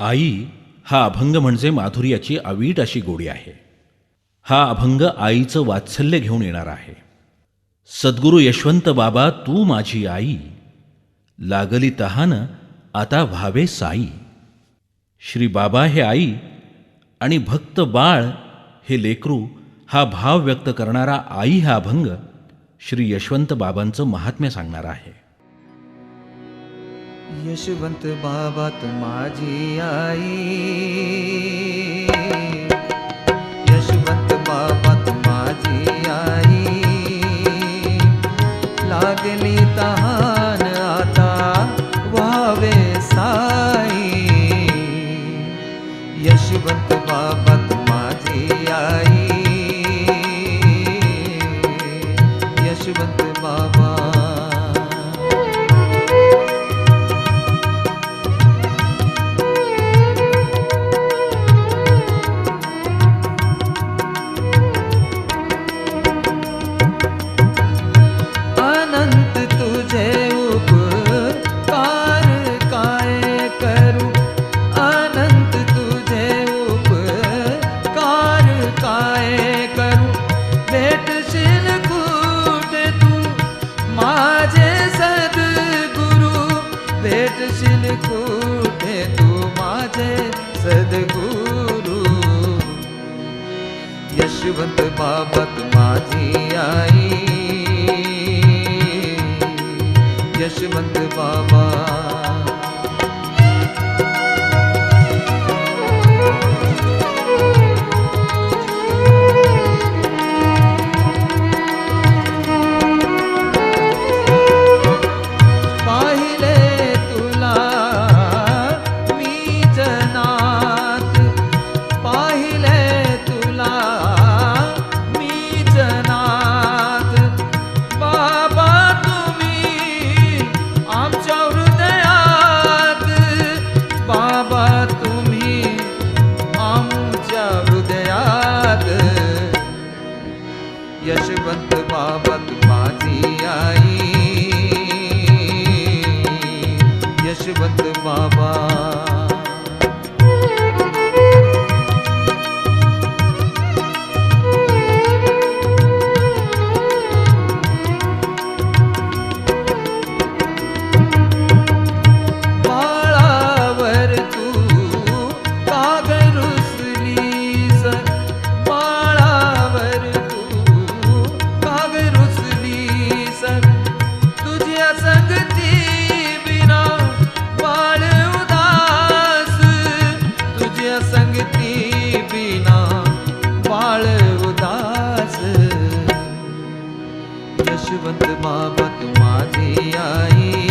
आई हा अभंग म्हणजे माधुर्याची आवीट अशी गोडी आहे. हा अभंग आईचं वात्सल्य घेऊन येणार आहे. सद्गुरू यशवंत बाबा तू माझी आई. लागली तहान आता व्हावे साई. श्री बाबा हे आई आणि भक्त बाळ हे लेकरू हा भाव व्यक्त करणारा आई हा अभंग श्री यशवंत बाबांचं महात्म्य सांगणार आहे. यशवंत बाबात माझी आई. भेटशील कुठे तू माझे सद्गुरु? यशवंत बाबत माझी आई. यशवंत बाबा तुम्ही आमच्या हृदयात. यशवंत बाबत माझी आई. यशवंत बाबा यशवंत तू माझी आई.